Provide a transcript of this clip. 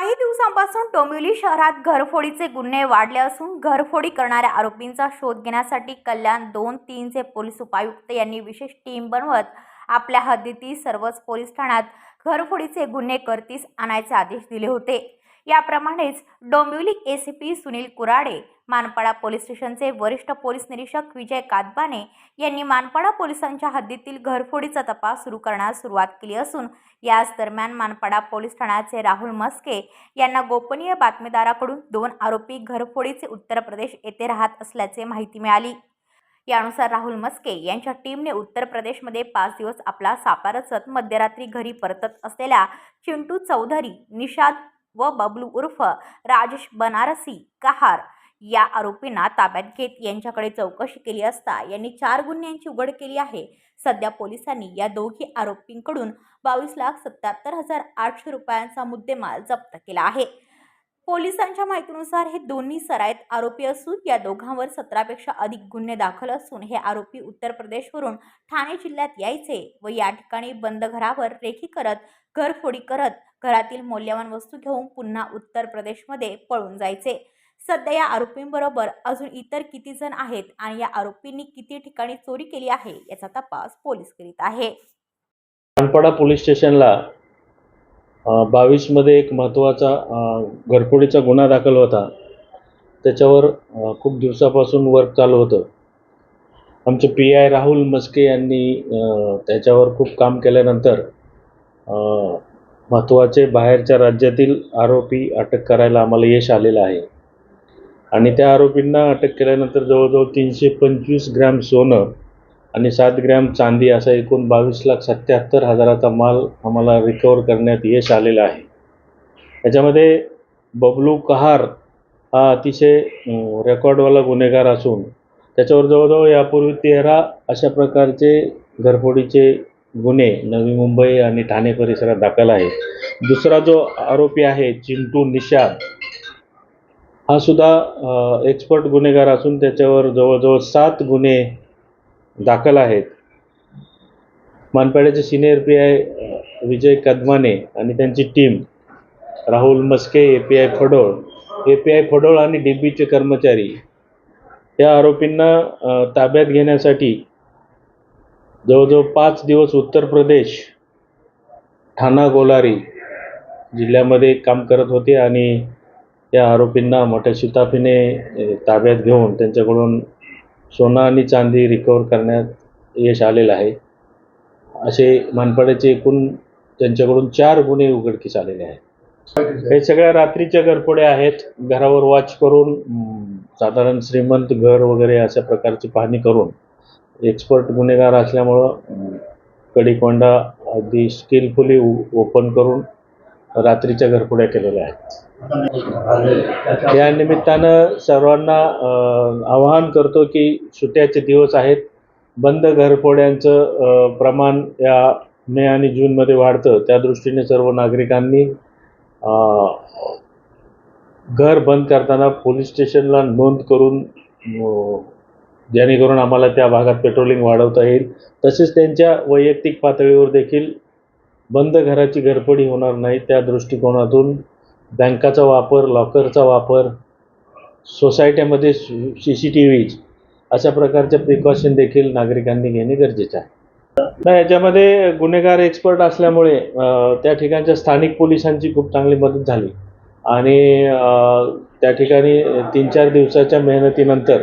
काही दिवसांपासून डोंबिवली शहरात घरफोडीचे गुन्हे वाढले असून घरफोडी करणाऱ्या आरोपींचा शोध घेण्यासाठी कल्याण दोन तीनचे पोलीस उपायुक्त यांनी विशेष टीम बनवत आपल्या हद्दीतील सर्वच पोलीस ठाण्यात घरफोडीचे गुन्हे करतीस आणायचे आदेश दिले होते. याप्रमाणेच Dombivli A C P Sunil Kurade Manpada police स्टेशनचे वरिष्ठ पोलीस निरीक्षक विजय कादबाने यांनी मानपाडा पोलिसांच्या हद्दीतील घरफोडीचा तपास सुरू करण्यास सुरुवात केली असून याच दरम्यान मानपाडा पोलीस ठाण्याचे राहुल मस्के यांना गोपनीय बातमीदाराकडून दोन आरोपी घरफोडीचे उत्तर प्रदेश येथे राहत असल्याचे माहिती मिळाली. यानुसार राहुल मस्के यांच्या टीमने उत्तर प्रदेशमध्ये पाच दिवस आपला सापा रचत मध्यरात्री घरी परतत असलेल्या चिंटू चौधरी निषाद व बबलू उर्फ राजेश बनारसी कहार या आरोपींना ताब्यात घेत यांच्याकडे चौकशी केली असता यांनी चार गुन्ह्यांची उघड केली आहे. सध्या पोलिसांनी या दोघी आरोपींकडून बावीस लाख सत्याहत्तर हजार आठशे रुपयांचा मुद्देमाल जप्त केला आहे. पोलिसांच्या माहितीनुसार हे दोन्ही सराईत आरोपी असून या दोघांवर सतरापेक्षा अधिक गुन्हे दाखल असून हे आरोपी उत्तर प्रदेशवरून ठाणे जिल्ह्यात यायचे व या ठिकाणी बंद घरावर रेखी करत घरफोडी करत घरातील मौल्यवान वस्तू घेऊन पुन्हा उत्तर प्रदेशमध्ये पळून जायचे. सध्या या आरोपींबरोबर अजून इतर किती जण आहेत आणि या आरोपींनी किती ठिकाणी चोरी केली आहे याचा तपास पोलीस करीत आहे. कानपाडा पोलीस स्टेशनला बावीसमध्ये एक महत्त्वाचा घरफोडीचा गुन्हा दाखल होता. त्याच्यावर खूप दिवसापासून वर्क चालू होतं. आमचे पी आय राहुल मस्के यांनी त्याच्यावर खूप काम केल्यानंतर महत्त्वाचे बाहेरच्या राज्यातील आरोपी अटक करायला आम्हाला यश आलेलं आहे. आणि त्या आरोपींना अटक केल्यानंतर जवळजवळ तीनशे पंचवीस ग्रॅम सोनं आणि सात ग्रॅम चांदी असा एकूण बावीस लाख सत्याहत्तर हजाराचा माल आम्हाला रिकवर करण्यात यश आलेलं आहे. याच्यामध्ये बबलू कहार हा अतिशय रेकॉर्डवाला गुन्हेगार असून त्याच्यावर जवळजवळ यापूर्वी तेरा अशा प्रकारचे घरफोडीचे गुन्हे नवी मुंबई आणि ठाणे परिसरात दाखल आहे. दुसरा जो आरोपी आहे चिंटू निषाद हा सुद्धा एक्सपर्ट गुन्हेगार असून त्याच्यावर जवळजवळ सात गुन्हे दाखल आहेत. मानपाड्याचे सिनियर पी आय विजय कदमाने आणि त्यांची team Rahul Maske A P I Phadol A P I Phadol आणि डी बीचे कर्मचारी या आरोपींना ताब्यात घेण्यासाठी जवळजवळ पाच दिवस उत्तर प्रदेश ठाणा गोलारी जिल्ह्यामध्ये काम करत होते आणि या आरोपींना मोठ्या शिताफीने ताब्यात घेऊन त्यांच्याकडून सोनं आणि चांदी रिकवर करण्यात यश आलेलं आहे. असे मानपाड्याचे एकूण त्यांच्याकडून चार गुन्हे उघडकीस आलेले आहेत. हे सगळ्या रात्रीच्या घरफोड्या आहेत. घरावर वॉच करून साधारण श्रीमंत घर वगैरे अशा प्रकारची पाहणी करून एक्सपर्ट गुन्हेगार असल्यामुळं अं, अगदी स्किलफुली ओपन करून रात्रीच्या घरपुड्या केलेल्या आहेत. या निमित्तानं सर्वांना आवाहन करतो की सुट्याचे दिवस आहेत. बंद घरफोड्यांचं प्रमाण या मे आणि जूनमध्ये वाढतं. त्या दृष्टीने सर्व नागरिकांनी घर बंद करताना पोलीस स्टेशनला नोंद करून जेणेकरून आम्हाला त्या भागात पेट्रोलिंग वाढवता येईल. तसेच त्यांच्या वैयक्तिक पातळीवर देखील बंद घराची घरपडी होणार नाही. त्या दृष्टिकोनातून बँकाचा वापर लॉकरचा वापर सोसायट्यामध्ये सी सी टी व्हीज अशा प्रकारचे प्रिकॉशन देखील नागरिकांनी घेणे गरजेचे आहे. नाही याच्यामध्ये गुन्हेगार एक्सपर्ट असल्यामुळे त्या ठिकाणच्या स्थानिक पोलिसांची खूप चांगली मदत झाली. आणि त्या ठिकाणी तीन चार दिवसाच्या मेहनतीनंतर